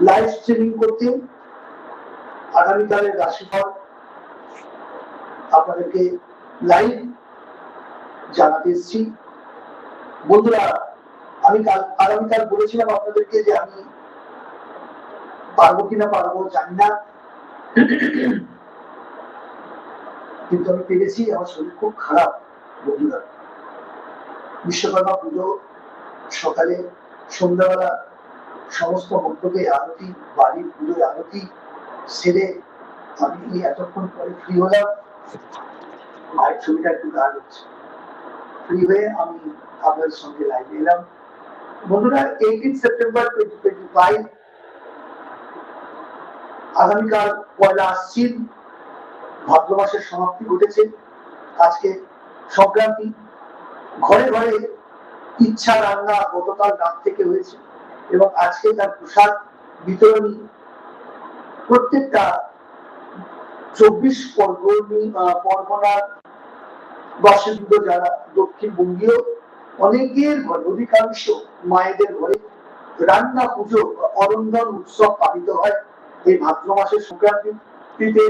Live আগামীকালের রাশিফল আপনাদেরকে লাইভ জানাতে এসেছি। বন্ধুরা, আমি কাল আগামীকাল বলেছিলাম আপনাদেরকে যে আমি পারব কিনা পারব জানি না। কিন্তু আমি পেরেছি, আমার শরীর খুব খারাপ, বন্ধুরা। বিশ্বকর্মা পুজো, সকালে সন্ধ্যাবেলা সমস্ত মন্ত্রকে আরতি, বাড়ির পুজোর আরতি সেরে আমি এতক্ষণ পরে ফ্রি হলাম। মায়ের ছবিটা একটু গান হচ্ছে। ফ্রি হয়ে আমি আপনাদের সঙ্গে লাইভে এলাম। বন্ধুরা eighteen September twenty twenty five আগামীকাল পয়লা আশ্বিন ভাদ্র মাসের সমাপ্তি ঘটেছে। আজকে সংক্রান্তি ঘরে ঘরে ইচ্ছা রান্না গতকাল রাত থেকে হয়েছে এবং আজকে তার প্রসাদ বিতরণী প্রত্যেকটা চব্বিশ পরগনি পরগনার বাসিন্দ যারা দক্ষিণবঙ্গীয়, অনেকের ঘরে, অধিকাংশ মায়েদের ঘরে রান্না পুজো অরন্ধন উৎসব পালিত হয়। এই ভাদ্র মাসের সংক্রান্তিতে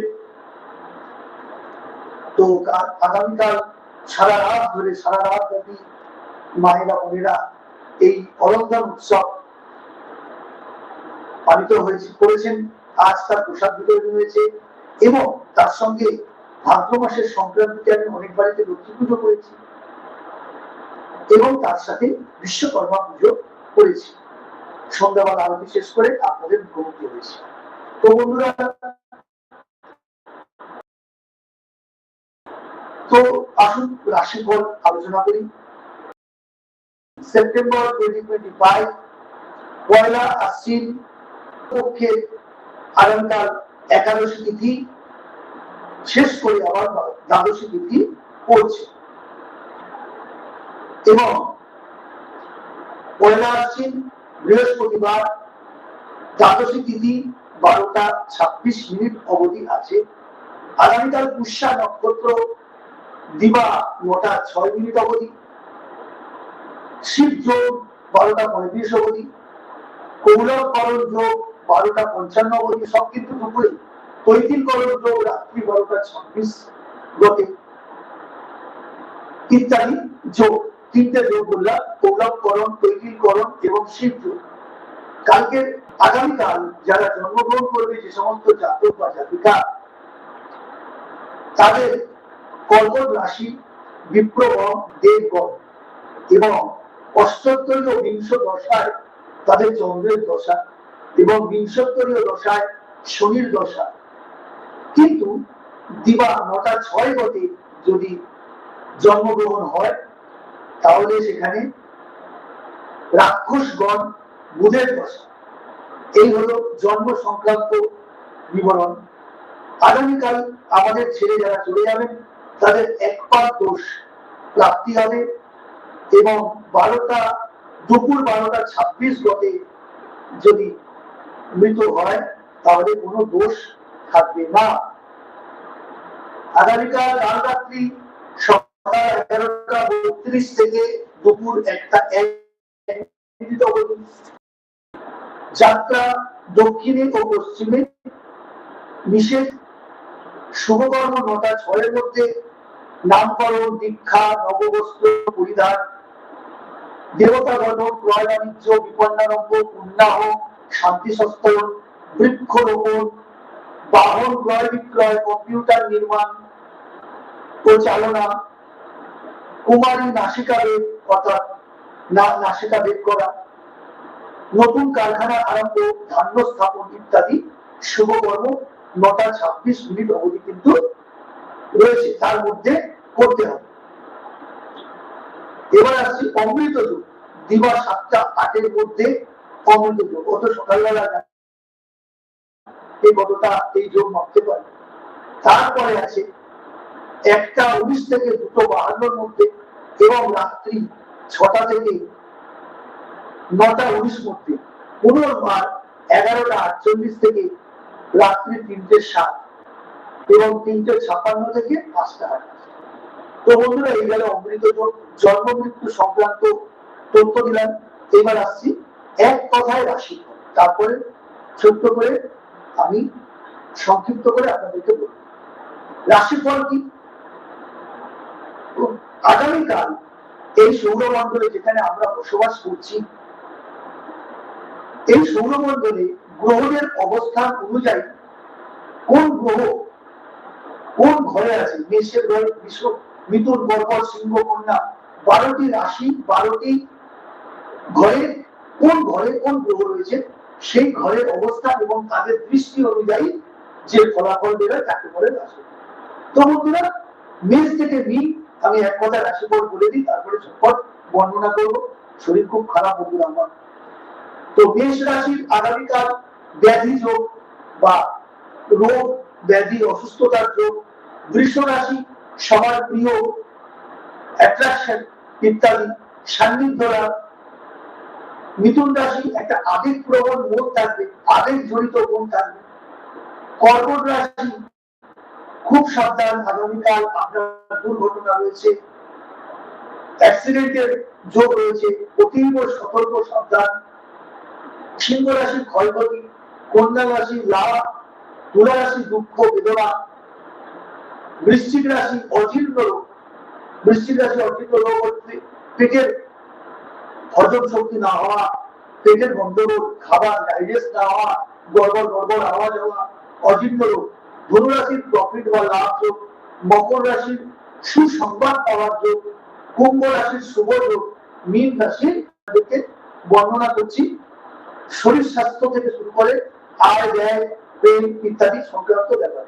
তো আগামীকাল সারা রাত ধরে, সারা রাত ব্যাপী মায়েরা, বোনেরা এই অরন্ধন উৎসব পালিত হয়েছে, করেছেন। আজ তার প্রসাদ বিতরণ হয়েছে এবং তার সঙ্গে ভাদ্র মাসের সংক্রান্তিতে আমি অনেক বাড়িতে লক্ষ্মী পুজো করেছি এবং তার সাথে বিশ্বকর্মা পুজো করেছি। সন্ধ্যাবেলা আরতি শেষ করে আপনাদের মুখোমুখি হয়েছে তো বন্ধুরা, তো আসুন রাশিফল আলোচনা করি। সেপ্টেম্বর টোয়েন্টি টোয়েন্টি ফাইভ পয়লা আশ্বিন পক্ষে আগামীকাল একাদশী তিথি, শেষ করে আবার দ্বাদশী তিথি পড়ছে। এবং পয়লা আশ্বিন বৃহস্পতিবার দ্বাদশী তিথি বারোটা ছাব্বিশ মিনিট অবধি আছে। আগামীকাল পুষ্যা নক্ষত্র দিবা নটা ছয় মিনিট অবধি। শিব যোগ বারোটা পঁয়ত্রিশ অবধি। কৌলভ করণ যোগ বারোটা পঞ্চান্ন অবধি। সব কিন্তু দুপুরে তৈতিল করণ যোগ রাত্রি বারোটা ছাব্বিশ গতে। ইত্যাদি যোগ। তিনটে যোগ বললাম। কৌলভ করণ তৈতিল করণ এবং শিব যোগ। কালকে আগামীকাল যারা জন্মগ্রহণ করবে যে সমস্ত জাতক বা জাতিকা, তাদের কর্কট রাশি বিপ্রগণ দেবগণ এবং অষ্টোত্তরীয় বিংশ দশায় তাদের চন্দ্রের দশা এবং বিংশোত্তরীয় দশায় শনির দশা। কিন্তু দিবা নটা ছয় গতে যদি জন্মগ্রহণ হয়, তাহলে সেখানে রাক্ষসগণ বুধের দশা এই হলো জন্ম সংক্রান্ত বিবরণ। আগামীকাল আমাদের ছেলে যারা চলে যাবেন, তাদের এক পাক দোষ প্রাপ্তি হবে এবং বারোটা, দুপুর বারোটা ছাব্বিশ গতে যদি মৃত হয়, তাহলে কোনো দোষ থাকবে না। আগামীকাল কাল রাত্রি সকাল এগারোটা বত্রিশ থেকে দুপুর একটা এক যাত্রা দক্ষিণে ও পশ্চিমে নিষেধ শুভকর্ম নটা ছয়ের মধ্যে নামকরণ, দীক্ষা, নববস্ত্র, পরিধান, দেবতা গণ ক্রয় বাণিজ্য বিপন্নারম্ভ উন্নাহ শান্তি সস্তরণ বৃক্ষরোপণ, বাহন ক্রয় বিক্রয়, কম্পিউটার নির্মাণ ও চালনা কুমারী নাসিকা বেদ অর্থাৎ নাসিকা বেদ করা নতুন কারখানা আরম্ভ, ধান্য স্থাপন ইত্যাদি শুভকর্ম নটা ছাব্বিশ মিনিট অবধি কিন্তু রয়েছে। তার মধ্যে করতে হবে। এবার আসছি অমৃত যুগ। দিবা সাতটা আটের মধ্যে অমৃত যুগ। অত সকালবেলা। এই কতটা এই যোগ মাপতে পারে। তারপরে আছে একটা উনিশ থেকে দুটো বাহান্নর মধ্যে এবং রাত্রি ছটা থেকে নটা উনিশ মধ্যে। পুনর্বার এগারোটা আটচল্লিশ থেকে রাত্রি তিনটে সাত এবং তিনটে ছাপ্পান্ন থেকে পাঁচটা আঠাশ তো বন্ধুরা এই গেল অমৃত জন্ম মৃত্যু সংক্রান্ত তথ্য দিলাম। এবার আসছি এক কথায় রাশি। তারপরে ছোট্ট করে আমি সংক্ষিপ্ত করে আপনাদেরকে বলব। রাশিফল কি? আগামীকাল এই সৌরমণ্ডলে যেখানে আমরা বসবাস করছি এই সৌরমণ্ডলে গ্রহদের অবস্থান অনুযায়ী কোন গ্রহ কোন ঘরে আছে? মেষের ঘরে, বিশ্ব, মিথুন কর্কট সিংহ, কন্যা, বারোটি রাশি, বারোটি ঘরে কোন ঘরে কোন গ্রহ রয়েছে? সেই ঘরের অবস্থান এবং তাদের দৃষ্টি অনুযায়ী যে ফলাফল দেবে তাকে বলে রাশি। তো বন্ধুরা, মেষ থেকে মিন আমি এক কথা রাশিফল বলে দিই, তারপরে ঝটপট বর্ণনা করব। শরীর খুব খারাপ বন্ধুরা আমার। তো মেষ রাশির আগামীকাল ব্যাধি যোগ বা রোগ, ব্যাধি, অসুস্থতার যোগ, বৃষ রাশি, সবার প্রিয় অ্যাট্রাকশন ইত্যাদি, সান্নিধ্য লাভ, মিথুন রাশি একটা আবেগ প্রবণ মন থাকবে আবেগ জড়িত মন থাকবে। কর্কট রাশি, খুব সাবধান, আগামীকাল আপনার দুর্ঘটনা রয়েছে অ্যাক্সিডেন্টের যোগ রয়েছে, অতীব সতর্ক, সাবধান। সিংহ রাশি ক্ষয়ক্ষতি, কন্যা রাশি লাভ, তুলা রাশি দুঃখ বেদনা বৃশ্চিক রাশি অজীর্ণ রোগ বৃশ্চিক রাশি অজীর্ণ রোগ হচ্ছে পেটের হজম শক্তি না হওয়া, পেটের গন্ডগোল খাবার ডাইজেস্ট না হওয়া, গড়বড় গড়বড় আওয়াজ হওয়া অজীর্ণ রোগ ধনু রাশির প্রফিট বা লাভ যোগ, মকর রাশির সুসংবাদ পাওয়ার যোগ, কুম্ভ রাশির শুভ যোগ, মীন রাশির বর্ণনা করছি। শরীর স্বাস্থ্য থেকে শুরু করে আয় ব্যয় প্রেম ইত্যাদি সংক্রান্ত ব্যাপার।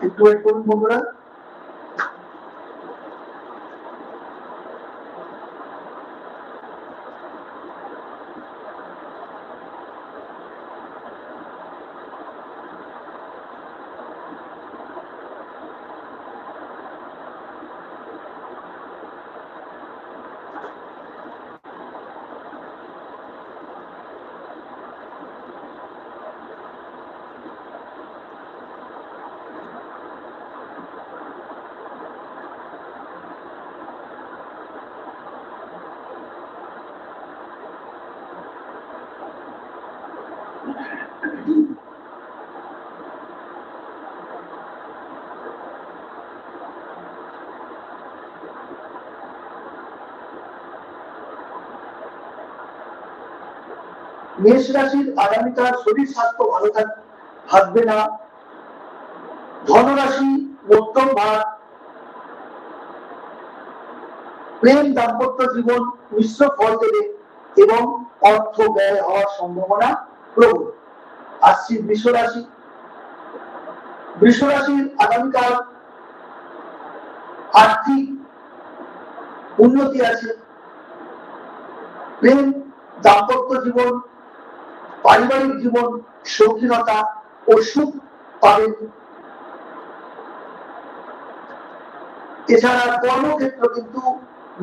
একটু ওয়েট করুন বন্ধুরা মেষ রাশির আগামীকাল শরীর স্বাস্থ্য ভালো থাকবে না। ধনরাশি মধ্যম ভাগ। প্রেম দাম্পত্য জীবন মিশ্র ফল দেবে এবং অর্থ ব্যয় হওয়ার সম্ভাবনা প্রবল। আসছি বৃষ রাশি বৃষ রাশির আগামীকাল আর্থিক উন্নতি আছে। প্রেম দাম্পত্য জীবন পারিবারিক জীবন শৌখিনতা ও সুখ পাবেন। এছাড়া কর্মক্ষেত্র কিন্তু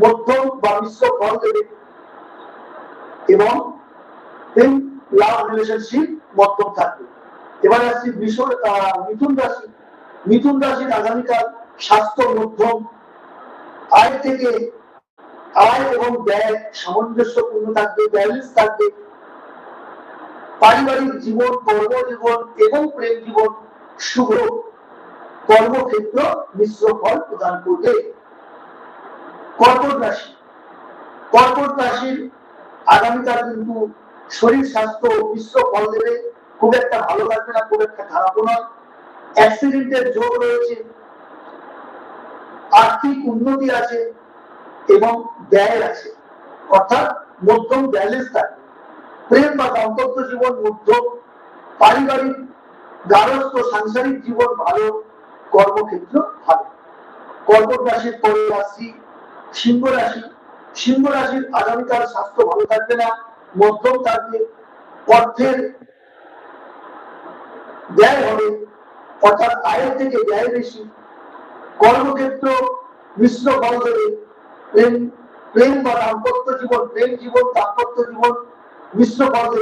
মধ্যম বা মিশ্র ফল দেবে। এবং লাভ রিলেশনশিপ মধ্যম থাকবে। এবার আসছি আহ, মিথুন রাশি। মিথুন রাশির আগামীকাল স্বাস্থ্য মধ্যম। আয় থেকে আয় এবং ব্যয় সামঞ্জস্যপূর্ণ থাকবে ব্যালেন্স থাকবে। পারিবারিক জীবন কর্মজীবন এবং প্রেম জীবন শুভ কর্মক্ষেত্র মিশ্র ফল প্রদান করবে। কর্কট রাশি। কর্কট রাশির আগামীকাল কিন্তু শরীর, স্বাস্থ্য মিশ্র ফল দেবে। খুব একটা ভালো থাকবে না, খুব একটা খারাপও নয়। অ্যাক্সিডেন্টের যোগ রয়েছে। আর্থিক উন্নতি আছে এবং ব্যয় আছে। অর্থাৎ মধ্যম ব্যালেন্স থাকবে। প্রেম বা দাম্পত্য জীবন মধ্যম পারিবারিক গারস্থ সাংসারিক জীবন ভালো, কর্মক্ষেত্র ভালো। কর্কট রাশির পরে রাশি, সিংহ রাশি। সিংহ রাশির আগামীকাল স্বাস্থ্য ভালো থাকবে না, মধ্যম থাকবে অর্থের ব্যয় হবে, অর্থাৎ আয়ের থেকে ব্যয় বেশি। কর্মক্ষেত্র মিশ্র ফল দেবে। প্রেম প্রেম বা দাম্পত্য জীবন, প্রেম জীবন, দাম্পত্য জীবন মিশ্র ফল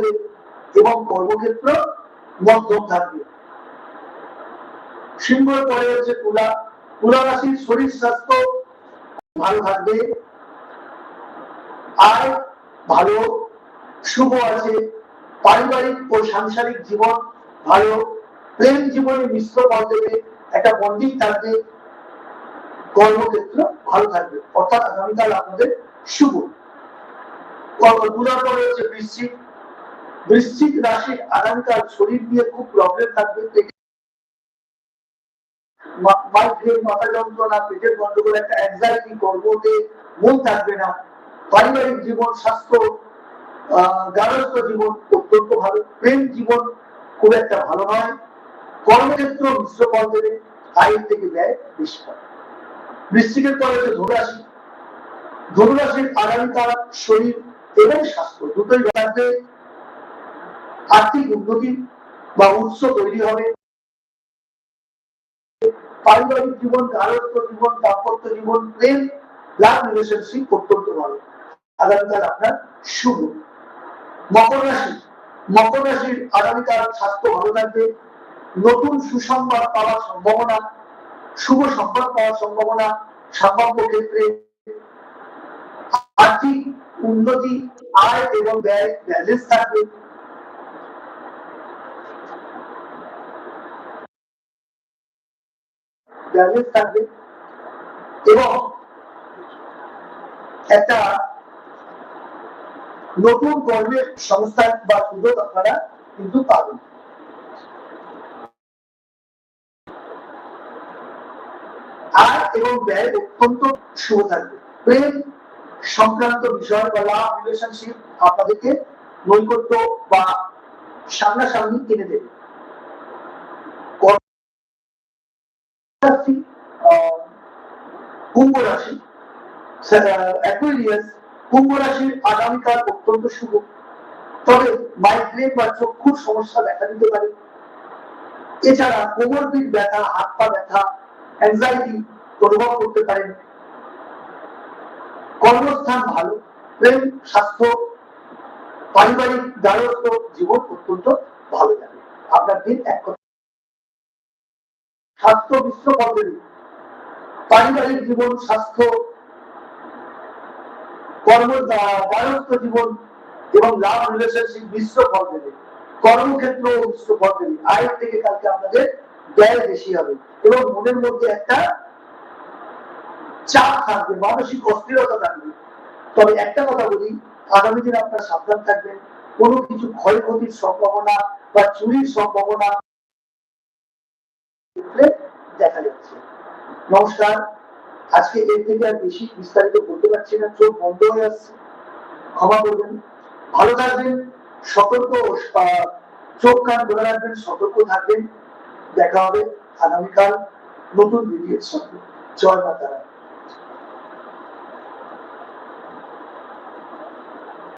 এবং কর্মক্ষেত্র মধ্যম থাকবে। সিংহর পরে হচ্ছে তুলা। তুলা রাশির শরীর স্বাস্থ্য ভালো থাকবে। আর ভালো, শুভ আছে। পারিবারিক ও সাংসারিক জীবন ভালো। প্রেম জীবনে মিশ্র দেবে, একটা বন্ডিং থাকবে। কর্মক্ষেত্র ভালো থাকবে। অর্থাৎ আগামীকাল আপনাদের শুভ। খুব একটা পারিবারিক জীবন, স্বাস্থ্য জীবন অত্যন্ত ভালো। প্রেম জীবন খুব একটা ভালো নয়। কর্মক্ষেত্র মিশ্র আয়ের থেকে ব্যয় বেশি বৃশ্চিকের পরে ধনুরাশি। ধনুরাশির আগামীকাল শরীর এবং স্বাস্থ্য দুটোই বাড়বে আর্থিক উন্নতি বা উৎস তৈরি হবে। পারিবারিক জীবন গারস্থ জীবন, দাম্পত্য জীবন, প্রেম লাভ রিলেশনশিপ অত্যন্ত ভালো। আগামীকাল আপনার শুভ। মকর রাশি। মকর রাশির আগামীকাল স্বাস্থ্য ভালো থাকবে। নতুন সুসংবাদ পাওয়ার সম্ভাবনা, শুভ সংবাদ পাওয়ার সম্ভাবনা সম্ভাব্য ক্ষেত্রে আর্থিক উন্নতি, আয় এবং ব্যয় ব্যালেন্স থাকবে। ব্যালেন্স থাকবে। এবং একটা নতুন কর্মের সংস্থান বা সুযোগ আপনারা কিন্তু পাবেন। আর এবং ব্যয় অত্যন্ত শুভ থাকবে। প্রেম সংক্রান্ত বিষয় বা লাভ রিলেশনশিপ আপনাদেরকে নৈকট্য বা সামনাসামনি কিনে দেবে। কুম্ভ রাশি অ্যাকুইলিয়াস কুম্ভ রাশির আগামীকাল অত্যন্ত শুভ। তবে মাইগ্রেন বা চক্ষুর সমস্যা দেখা দিতে পারে। এছাড়া কোমর পিঠ ব্যথা, হাত পা ব্যথা অ্যাংজাইটি অনুভব করতে পারেন। কর্মস্থান ভালো, প্রেম, স্বাস্থ্য, পারিবারিক দায়ত্ব, জীবন অত্যন্ত ভালো যাবে আপনার দিন এক কথা। স্বাস্থ্য বিশ্ব পদ্ধতি পারিবারিক জীবন, স্বাস্থ্য, কর্ম, দায়ত্ব জীবন এবং লাভ রিলেশনশিপ বিশ্ব ফল কর্মক্ষেত্র বিশ্ব ফল আয়ের থেকে কালকে আপনাদের ব্যয় বেশি হবে এবং মনের মধ্যে একটা চাপ থাকবে, মানসিক অস্থিরতা থাকবে। তবে একটা কথা বলি, আগামী দিন আপনার সাবধান থাকবেন। কোনো কিছু ক্ষয়ক্ষতির সম্ভাবনা বা চুরির সম্ভাবনা দেখা যাচ্ছে। নমস্কার, আজকে এর থেকে আর বেশি বিস্তারিত বলতে পারছি না, চোখ বন্ধ হয়ে আসছে। ক্ষমা করবেন। ভালো থাকবেন, সতর্ক চোখ কান ধরে রাখবেন, সতর্ক থাকবেন। দেখা হবে আগামীকাল নতুন ভিডিওর সঙ্গে। জয় মাতারা